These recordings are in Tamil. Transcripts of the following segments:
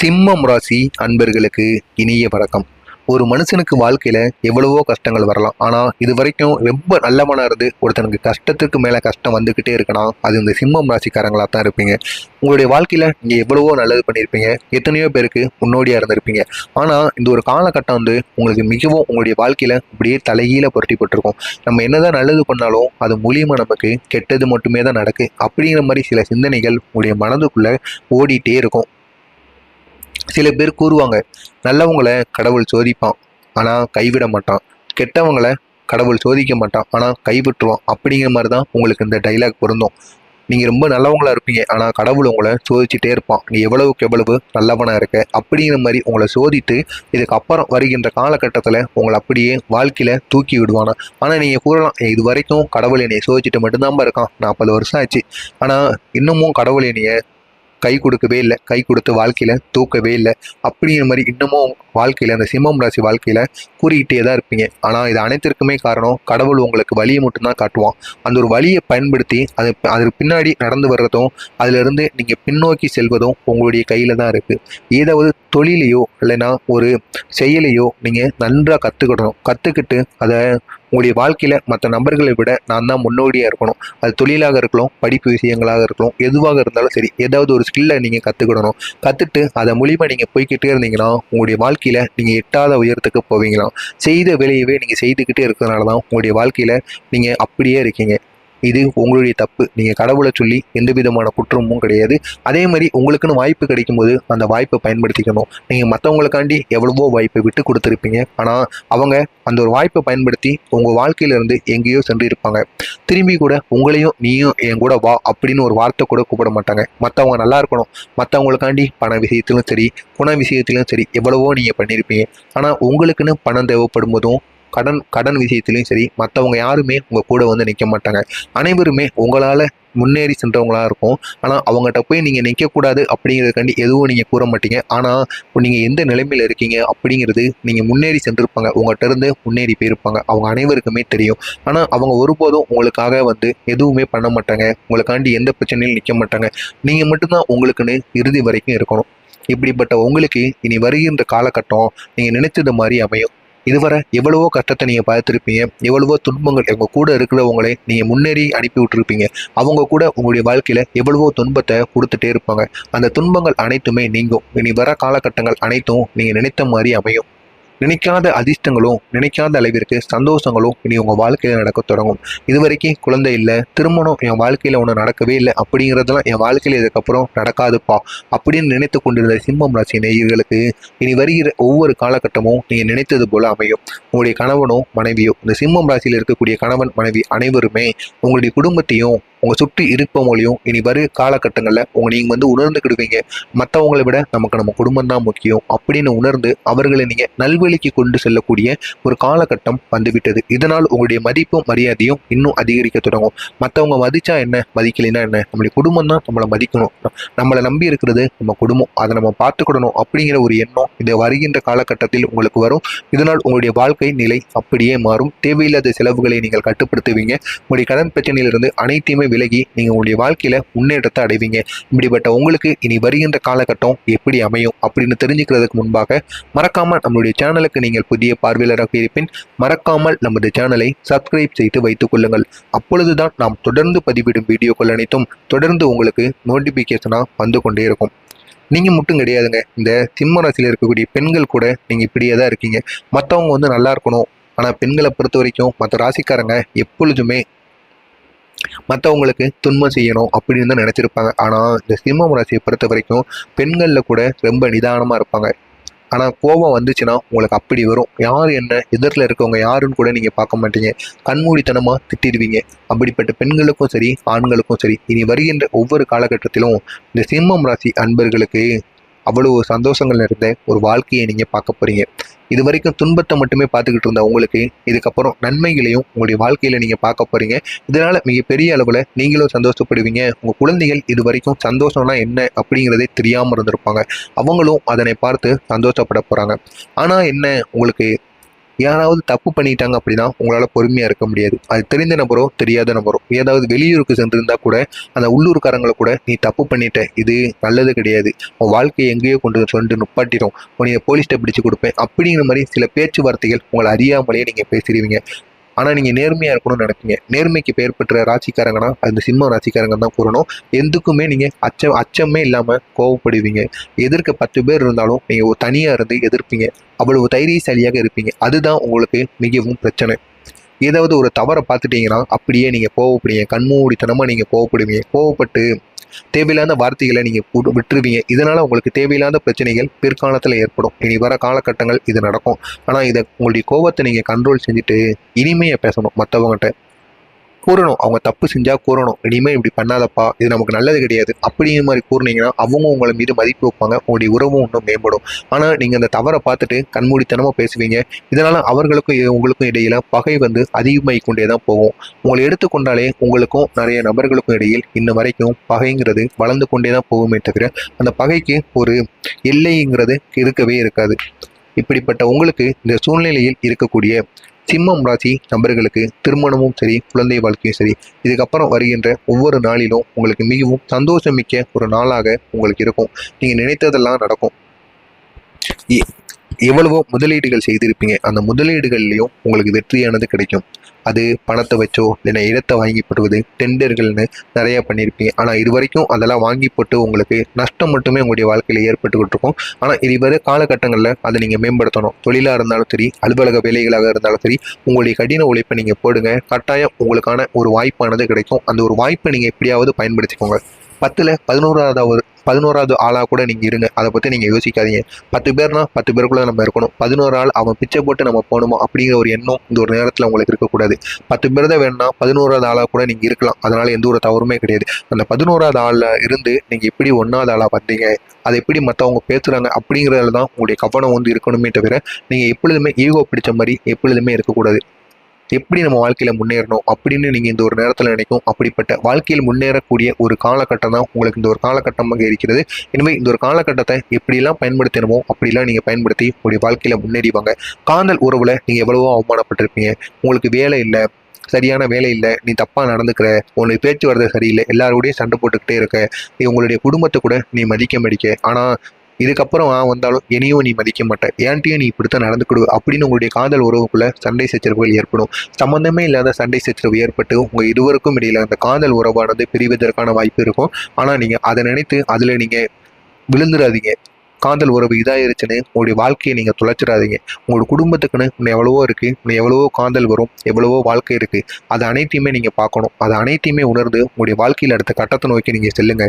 சிம்மம் ராசி அன்பர்களுக்கு இனிய வணக்கம். ஒரு மனுஷனுக்கு வாழ்க்கையில எவ்வளவோ கஷ்டங்கள் வரலாம். ஆனா இது வரைக்கும் ரொம்ப நல்லவனா இருந்து ஒருத்தனுக்கு கஷ்டத்துக்கு மேல கஷ்டம் வந்துகிட்டே இருக்கனா அது இந்த சிம்மம் ராசிக்காரங்களா தான் இருப்பீங்க. உங்களுடைய வாழ்க்கையில நீங்க எவ்வளவோ நல்லது பண்ணியிருப்பீங்க. எத்தனையோ பேருக்கு முன்னோடியா இருந்திருப்பீங்க. ஆனா இந்த ஒரு காலகட்டம் வந்து உங்களுக்கு மிகவும் உங்களுடைய வாழ்க்கையில அப்படியே தலைகீழ புரட்டிப்பட்டிருக்கும் நம்ம என்னதான் நல்லது பண்ணாலும் அது மூலியமா நமக்கு கெட்டது மட்டுமே தான் நடக்கு. அப்படிங்கிற மாதிரி சில சிந்தனைகள் உங்களுடைய மனதுக்குள்ள ஓடிட்டே இருக்கும். சில பேர் கூறுவாங்க நல்லவங்களை கடவுள் சோதிப்பான் ஆனால் கைவிட மாட்டான். கெட்டவங்களை கடவுள் சோதிக்க மாட்டான் ஆனால் கைவிட்டுருவான். அப்படிங்கிற மாதிரி தான் உங்களுக்கு இந்த டைலாக் பொருந்தும். நீங்கள் ரொம்ப நல்லவங்களா இருப்பீங்க ஆனால் கடவுள் உங்களை சோதிச்சுட்டே இருப்பான். நீ எவ்வளவுக்கு எவ்வளவு நல்லவனாக இருக்க அப்படிங்கிற மாதிரி உங்களை சோதித்து இதுக்கு அப்புறம் வருகின்ற காலகட்டத்தில் உங்களை அப்படியே வாழ்க்கையில் தூக்கி விடுவானா? ஆனால் நீங்கள் கூறலாம் இது வரைக்கும் கடவுள் என்னையை சோதிச்சுட்டு மட்டும்தான் இருக்கான். நாற்பது வருஷம் ஆச்சு. ஆனால் இன்னமும் கடவுள் என்னையை கை கொடுக்கவே இல்லை. கை கொடுத்து வாழ்க்கையில் தூக்கவே இல்லை. அப்படிங்கிற மாதிரி இன்னமும் வாழ்க்கையில் அந்த சிம்மம் ராசி வாழ்க்கையில் கூறிக்கிட்டே தான் இருப்பீங்க. ஆனால் இது அனைத்திற்குமே காரணம் கடவுள் உங்களுக்கு வழியை மட்டும்தான் காட்டுவான். அந்த ஒரு வழியை பயன்படுத்தி அது அதற்கு பின்னாடி நடந்து வர்றதும் அதிலிருந்து நீங்கள் பின்னோக்கி செல்வதும் உங்களுடைய கையில் தான் இருக்குது ஏதாவது தொழிலையோ இல்லைன்னா ஒரு செயலையோ நீங்கள் நன்றாக கற்றுக்கிடணும் கற்றுக்கிட்டு அதை உங்களுடைய வாழ்க்கையில் மற்ற நபர்களை விட நான் தான் முன்னோடியாக இருக்கணும். அது தொழிலாக இருக்கலாம் படிப்பு விஷயங்களாக இருக்கலாம் எதுவாக இருந்தாலும் சரி ஏதாவது ஒரு ஸ்கில்லை நீங்கள் கற்றுக்கிடணும் கற்றுட்டு அதை மூலிமா நீங்கள் போய்கிட்டே இருந்தீங்கன்னா உங்களுடைய வாழ்க்கையில் நீங்கள் எட்டாத உயரத்துக்கு போவீங்களாம். செய்த வேலையவே நீங்கள் செய்துக்கிட்டே இருக்கிறதுனால தான் உங்களுடைய வாழ்க்கையில் நீங்கள் அப்படியே இருக்கீங்க. இது உங்களுடைய தப்பு. நீங்கள் கடவுளை சொல்லி எந்த விதமான குற்றமும் கிடையாது. அதே மாதிரி உங்களுக்குன்னு வாய்ப்பு கிடைக்கும்போது அந்த வாய்ப்பை பயன்படுத்திக்கணும். நீங்கள் மற்றவங்களுக்காண்டி எவ்வளவோ வாய்ப்பை விட்டு கொடுத்துருப்பீங்க. ஆனால் அவங்க அந்த ஒரு வாய்ப்பை பயன்படுத்தி உங்கள் வாழ்க்கையிலேருந்து எங்கேயோ சென்று இருப்பாங்க. திரும்பி கூட உங்களையும் நீயும் என் கூட வா அப்படின்னு ஒரு வார்த்தை கூட கூப்பிட மாட்டாங்க. மற்றவங்க நல்லா இருக்கணும். மற்றவங்களுக்காண்டி பண விஷயத்திலும் சரி குண விஷயத்திலும் சரி எவ்வளவோ நீங்கள் பண்ணியிருப்பீங்க ஆனால் உங்களுக்குன்னு பணம் தேவைப்படும் போதும் கடன் கடன் விஷயத்திலையும் சரி மற்றவங்க யாருமே உங்கள் கூட வந்து நிற்க மாட்டாங்க. அனைவருமே உங்களால் முன்னேறி சென்றவங்களாக இருக்கும். ஆனால் அவங்ககிட்ட போய் நீங்கள் நிற்கக்கூடாது அப்படிங்கிறதுக்காண்டி எதுவும் நீங்கள் கூற மாட்டீங்க. ஆனால் நீங்கள் எந்த நிலைமையில் இருக்கீங்க அப்படிங்கிறது நீங்கள் முன்னேறி சென்றிருப்பாங்க. உங்கள்கிட்ட இருந்து முன்னேறி போயிருப்பாங்க. அவங்க அனைவருக்குமே தெரியும். ஆனால் அவங்க ஒருபோதும் உங்களுக்காக வந்து எதுவுமே பண்ண மாட்டாங்க. உங்களுக்காண்டி எந்த பிரச்சனையும் நிற்க மாட்டாங்க. நீங்கள் மட்டும்தான் உங்களுக்குன்னு இறுதி வரைக்கும் இருக்கணும். இப்படிப்பட்ட உங்களுக்கு இனி வருகின்ற காலகட்டம் நீங்கள் நினைச்சது மாதிரி அமையும். இதுவரை எவ்வளவோ கஷ்டத்தை நீங்கள் பார்த்துருப்பீங்க எவ்வளவோ துன்பங்கள் உங்கள் கூட இருக்கிறவங்களை நீங்கள் முன்னேறி அனுப்பி விட்டுருப்பீங்க. அவங்க கூட உங்களுடைய வாழ்க்கையில் எவ்வளவோ துன்பத்தை கொடுத்துட்டே இருப்பாங்க. அந்த துன்பங்கள் அனைத்துமே நீங்கும். இனி வர காலகட்டங்கள் அனைத்தும் நீங்கள் நினைத்த மாதிரி அமையும். நினைக்காத அதிர்ஷ்டங்களும் நினைக்காத அளவிற்கு சந்தோஷங்களும் இனி உங்கள் வாழ்க்கையில் நடக்க தொடங்கும். இது வரைக்கும் குழந்தை இல்லை திருமணம் என் வாழ்க்கையில் ஒன்று நடக்கவே இல்லை அப்படிங்கிறதெல்லாம் என் வாழ்க்கையில் இதுக்கப்புறம் நடக்காதுப்பா அப்படின்னு நினைத்து கொண்டிருந்த சிம்மம் ராசி நேயர்களுக்கு இனி வருகிற ஒவ்வொரு காலகட்டமும் நீங்கள் நினைத்தது போல அமையும். உங்களுடைய கணவனோ மனைவியோ இந்த சிம்மம் ராசியில் இருக்கக்கூடிய கணவன் மனைவி அனைவருமே உங்களுடைய குடும்பத்தையும் உங்கள் சுற்றி இருப்பவங்களையும் இனி வரும் காலகட்டங்களில் உங்கள் நீங்கள் வந்து உணர்ந்துக்கிடுவீங்க மற்றவங்களை விட நமக்கு நம்ம குடும்பம் தான் முக்கியம் அப்படின்னு உணர்ந்து அவர்களை நீங்கள் நல்வழிக்கு கொண்டு செல்லக்கூடிய ஒரு காலகட்டம் வந்துவிட்டது. இதனால் உங்களுடைய மதிப்பும் மரியாதையும் இன்னும் அதிகரிக்க தொடங்கும். மற்றவங்க மதிச்சா என்ன? மதிக்கலைன்னா என்ன? நம்மளுடைய குடும்பம் தான் நம்மளை மதிக்கணும். நம்மளை நம்பி இருக்கிறது நம்ம குடும்பம். அதை நம்ம பார்த்துக்கிடணும் அப்படிங்கிற ஒரு எண்ணம் இந்த வருகின்ற காலகட்டத்தில் உங்களுக்கு வரும். இதனால் உங்களுடைய வாழ்க்கை நிலை அப்படியே மாறும். தேவையில்லாத செலவுகளை நீங்கள் கட்டுப்படுத்துவீங்க. உங்களுடைய கடன் பிரச்சனையிலிருந்து அனைத்தையுமே விலகி நீங்கள் உங்களுடைய வாழ்க்கையில் முன்னேற்றத்தை அடைவீங்க. இப்படிப்பட்ட உங்களுக்கு இனி வருகின்ற காலகட்டம் எப்படி அமையும் அப்படின்னு தெரிஞ்சுக்கிறதுக்கு முன்பாக மறக்காமல் நம்மளுடைய சேனலுக்கு நீங்கள் புதிய பார்வையாளராக இருப்பின் மறக்காமல் நமது சேனலை சப்ஸ்கிரைப் செய்து வைத்துக் கொள்ளுங்கள். அப்பொழுதுதான் நாம் தொடர்ந்து பதிவிடும் வீடியோக்கள் அனைத்தும் தொடர்ந்து உங்களுக்கு நோட்டிஃபிகேஷனாக வந்து கொண்டே இருக்கும். நீங்கள் மட்டும் கிடையாதுங்க. இந்த சிம்ம ராசியில் இருக்கக்கூடிய பெண்கள் கூட நீங்கள் இப்படியே தான் இருக்கீங்க. மற்றவங்க வந்து நல்லா இருக்கணும். ஆனால் பெண்களை பொறுத்த வரைக்கும் மற்ற ராசிக்காரங்க எப்பொழுதுமே மற்றவங்களுக்கு துன்பம் செய்யணும் அப்படின்னு தான் நினச்சிருப்பாங்க. ஆனால் இந்த சிம்மம் ராசியை பொறுத்த வரைக்கும் பெண்களில் கூட ரொம்ப நிதானமாக இருப்பாங்க. ஆனால் கோபம் வந்துச்சுன்னா உங்களுக்கு அப்படி வரும். யார் என்ன எதிரில் இருக்கவங்க யாருன்னு கூட நீங்கள் பார்க்க மாட்டீங்க. கண்மூடித்தனமாக திட்டிடுவீங்க. அப்படிப்பட்ட பெண்களுக்கும் சரி ஆண்களுக்கும் சரி இனி வருகின்ற ஒவ்வொரு காலகட்டத்திலும் இந்த சிம்மம் ராசி அன்பர்களுக்கு அவ்வளவு சந்தோஷங்கள் நிறைந்த ஒரு வாழ்க்கையை நீங்கள் பார்க்க போறீங்க. இது வரைக்கும் துன்பத்தை மட்டுமே பார்த்துக்கிட்டு இருந்த உங்களுக்கு இதுக்கப்புறம் நன்மைகளையும் உங்களுடைய வாழ்க்கையில் நீங்கள் பார்க்க போறீங்க. இதனால் மிகப்பெரிய அளவில் நீங்களும் சந்தோஷப்படுவீங்க. உங்கள் குழந்தைகள் இது வரைக்கும் சந்தோஷம்னா என்ன அப்படிங்கிறதே தெரியாமல் இருந்திருப்பாங்க. அவங்களும் அதனை பார்த்து சந்தோஷப்பட போகிறாங்க ஆனால் என்ன உங்களுக்கு யாராவது தப்பு பண்ணிட்டாங்க அப்படின்னா உங்களால் பொறுமையாக இருக்க முடியாது. அது தெரிந்த நபரோ தெரியாத நபரோ ஏதாவது வெளியூருக்கு சென்றிருந்தா கூட அந்த உள்ளூர்காரங்களை கூட நீ தப்பு பண்ணிட்ட. இது நல்லது கிடையாது. உன் வாழ்க்கையை எங்கேயோ கொண்டு சொல்லிட்டு நுப்பாட்டிடும் உன்னை போலீஸ்கிட்ட பிடிச்சு கொடுப்பேன். அப்படிங்கிற மாதிரி சில பேச்சுவார்த்தைகள் உங்களை அறியாமலேயே நீங்கள் பேசிடுவீங்க. ஆனால் நீங்கள் நேர்மையாக இருக்கணும்னு நினைப்பீங்க. நேர்மைக்கு பெயர் பெற்ற ராசிக்காரங்கன்னா அந்த சிம்ம ராசிக்காரங்க தான் கூறணும். எதுக்குமே நீங்கள் அச்சம் அச்சமே இல்லாமல் கோவப்படுவீங்க. எதிர்க்க பத்து பேர் இருந்தாலும் நீங்கள் தனியாக இருந்து எதிர்ப்பீங்க. அவ்வளவு தைரியசாலியாக இருப்பீங்க. அதுதான் உங்களுக்கு மிகவும் பிரச்சனை. ஏதாவது ஒரு தவறை பார்த்துட்டீங்கன்னா அப்படியே நீங்கள் கோவப்படுவீங்க. கண்மூடித்தனமாக நீங்கள் கோவப்படுவீங்க. கோவப்பட்டு தேவையில்லாத வார்த்தைகளை நீங்கள் விட்டுருவீங்க. இதனால் உங்களுக்கு தேவையில்லாத பிரச்சனைகள் பிற்காலத்தில் ஏற்படும். இனி வர காலகட்டங்கள் இது நடக்கும். ஆனால் இதை உங்களுடைய கோபத்தை நீங்கள் கண்ட்ரோல் செஞ்சுட்டு இனிமையை பேசணும். மற்றவங்ககிட்ட கூறணும். அவங்க தப்பு செஞ்சா கூறணும். இனிமேல் இப்படி பண்ணாதப்பா. இது நமக்கு நல்லது கிடையாது. அப்படிங்கிற மாதிரி கூறினீங்கன்னா அவங்க உங்களை மீது மதிப்பு வைப்பாங்க. உங்களுடைய உறவும் இன்னும் மேம்படும். ஆனால் நீங்கள் அந்த தவறை பார்த்துட்டு கண்மூடித்தனமாக பேசுவீங்க. இதனால அவர்களுக்கும் உங்களுக்கும் இடையில பகை வந்து அதிகமாகி கொண்டே தான் போகும். உங்களை எடுத்துக்கொண்டாலே உங்களுக்கும் நிறைய நபர்களுக்கும் இடையில் இன்ன வரைக்கும் பகைங்கிறது வளர்ந்து கொண்டே தான் போகுமே தவிர அந்த பகைக்கு ஒரு எல்லைங்கிறது இருக்கவே இருக்காது. இப்படிப்பட்ட உங்களுக்கு இந்த சூழ்நிலையில் இருக்கக்கூடிய சிம்மம் ராசி நபர்களுக்கு திருமணமும் சரி குழந்தை வாழ்க்கையும் சரி இதுக்கப்புறம் வருகின்ற ஒவ்வொரு நாளிலும் உங்களுக்கு மிகவும் சந்தோஷமிக்க ஒரு நாளாக உங்களுக்கு இருக்கும். நீங்கள் நினைத்ததெல்லாம் நடக்கும். எவ்வளவோ முதலீடுகள் செய்திருப்பீங்க. அந்த முதலீடுகள்லையும் உங்களுக்கு வெற்றியானது கிடைக்கும். அது பணத்தை வச்சோ இல்லைன்னா இடத்தை வாங்கி போடுவது டெண்டர்கள்னு நிறைய பண்ணியிருப்பீங்க ஆனால் இது வரைக்கும் அதெல்லாம் வாங்கி போட்டு உங்களுக்கு நஷ்டம் மட்டுமே உங்களுடைய வாழ்க்கையில் ஏற்பட்டுக்கிட்டு இருக்கும். ஆனால் இதுவரை காலகட்டங்களில் அதை நீங்கள் மேம்படுத்தணும். தொழிலாக இருந்தாலும் சரி அலுவலக வேலைகளாக இருந்தாலும் சரி உங்களுடைய கடின உழைப்பை நீங்கள் போடுங்க. கட்டாயம் உங்களுக்கான ஒரு வாய்ப்பானது கிடைக்கும். அந்த ஒரு வாய்ப்பை நீங்கள் எப்படியாவது பயன்படுத்திக்கோங்க. பத்தில் பதினோராவது பதினோராவது ஆளாக கூட நீங்கள் இருங்க. அதை பற்றி நீங்கள் யோசிக்காதீங்க. பத்து பேர்னா பத்து பேருக்குள்ளே நம்ம இருக்கணும். பதினோரு ஆள் அவன் பிச்சை போட்டு நம்ம போகணுமா அப்படிங்கிற ஒரு எண்ணம் இந்த ஒரு நேரத்தில் உங்களுக்கு இருக்கக்கூடாது. பத்து பேர் தான் வேணும்னா பதினோராவது ஆளாக கூட நீங்கள் இருக்கலாம். அதனால் எந்த ஒரு தவறுமே கிடையாது. அந்த பதினோராவது ஆளில் இருந்து நீங்கள் எப்படி ஒன்றாவது ஆளாக வந்தீங்க அதை எப்படி மற்றவங்க பேசுகிறாங்க அப்படிங்கிறதுல தான் உங்களுடைய கவனம் வந்து இருக்கணுமே தவிர நீங்கள் எப்பொழுதுமே ஈகோ பிடிச்ச மாதிரி எப்பொழுதுமே இருக்கக்கூடாது. எப்படி நம்ம வாழ்க்கையில் முன்னேறணும் அப்படின்னு நீங்கள் இந்த ஒரு நேரத்தில் நினைக்கும் அப்படிப்பட்ட வாழ்க்கையில் முன்னேறக்கூடிய ஒரு காலகட்டம் தான் உங்களுக்கு இந்த ஒரு காலகட்டமாக இருக்கிறது. எனவே இந்த ஒரு காலகட்டத்தை எப்படிலாம் பயன்படுத்தணுமோ அப்படிலாம் நீங்கள் பயன்படுத்தி உங்களுடைய வாழ்க்கையில் முன்னேறிவாங்க காதல் உறவில் நீங்கள் எவ்வளவோ அவமானப்பட்டிருப்பீங்க. உங்களுக்கு வேலை இல்லை சரியான வேலை இல்லை நீ தப்பாக நடந்துக்கிற உன்னுடைய பேச்சுவார்த்தை சரியில்லை எல்லாரோடையும் சண்டை போட்டுக்கிட்டே இருக்க நீ உங்களுடைய குடும்பத்தை கூட நீ மதிக்க மடிக்க. ஆனால் இதுக்கப்புறம் நான் வந்தாலும் என்னையும் நீ மதிக்க மாட்டேன். ஏன்ட்டையும் நீ இப்படித்தான் நடந்துக்கிடு அப்படின்னு உங்களுடைய காதல் உறவுக்குள்ள சண்டை சச்சரவுகள் ஏற்படும். சம்பந்தமே இல்லாத சண்டை சச்சரவு ஏற்பட்டு உங்கள் இருவருக்கும் இடையில அந்த காதல் உறவானது பிரிவதற்கான வாய்ப்பு இருக்கும். ஆனால் நீங்கள் அதை நினைத்து அதில் நீங்கள் விழுந்துடாதீங்க காதல் உறவு இதாயிருச்சுன்னு உங்களுடைய வாழ்க்கையை நீங்கள் தொலைச்சிடாதீங்க. உங்களோட குடும்பத்துக்குன்னு இன்னும் எவ்வளவோ இருக்குது இன்னும் எவ்வளவோ காதல் வரும். எவ்வளவோ வாழ்க்கை இருக்குது அது அனைத்தையுமே நீங்கள் பார்க்கணும். அது அனைத்தையுமே உணர்ந்து உங்களுடைய வாழ்க்கையில் அடுத்த கட்டத்தை நோக்கி நீங்கள் செல்லுங்க.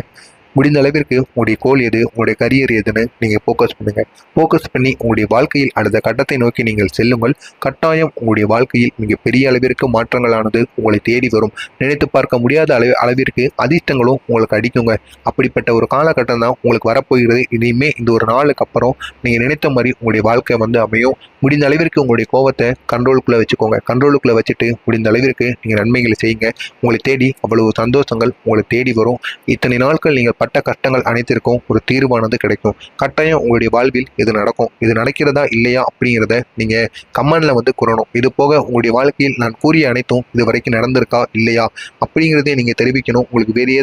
முடிந்த அளவிற்கு உங்களுடைய கோல் எது உங்களுடைய கரியர் எதுன்னு நீங்கள் ஃபோக்கஸ் பண்ணுங்கள் ஃபோக்கஸ் பண்ணி உங்களுடைய வாழ்க்கையில் அடுத்த கட்டத்தை நோக்கி நீங்கள் செல்லுங்கள். கட்டாயம் உங்களுடைய வாழ்க்கையில் மிக பெரிய அளவிற்கு மாற்றங்களானது உங்களை தேடி வரும். நினைத்து பார்க்க முடியாத அளவு அளவிற்கு அதிர்ஷ்டங்களும் உங்களுக்கு அடிக்குங்க. அப்படிப்பட்ட ஒரு காலகட்டம் தான் உங்களுக்கு வரப்போகிறது. இனிமே இந்த ஒரு நாளுக்கு அப்புறம் நீங்கள் நினைத்த மாதிரி உங்களுடைய வாழ்க்கை வந்து அமையும். முடிந்த அளவிற்கு உங்களுடைய கோவத்தை கண்ட்ரோலுக்குள்ளே வச்சுக்கோங்க. கண்ட்ரோலுக்குள்ளே வச்சுட்டு முடிந்த அளவிற்கு நீங்கள் நன்மைகளை செய்யுங்க. உங்களை தேடி அவ்வளவு சந்தோஷங்கள் உங்களை தேடி வரும். இத்தனை நாட்கள் நீங்கள் பட்ட கஷ்டங்கள் அனைத்திற்கும் ஒரு தீர்வானது கிடைக்கும். கட்டாயம் உங்களுடைய வாழ்வில் இது நடக்கும். இது நடக்கிறதா இல்லையா அப்படிங்கிறத நீங்கள் கமெண்டில் வந்து கூறணும். இது போக உங்களுடைய வாழ்க்கையில் நான் கூறிய அனைத்தும் இது வரைக்கும் நடந்திருக்கா இல்லையா அப்படிங்கிறதே நீங்கள் தெரிவிக்கணும். உங்களுக்கு வேறு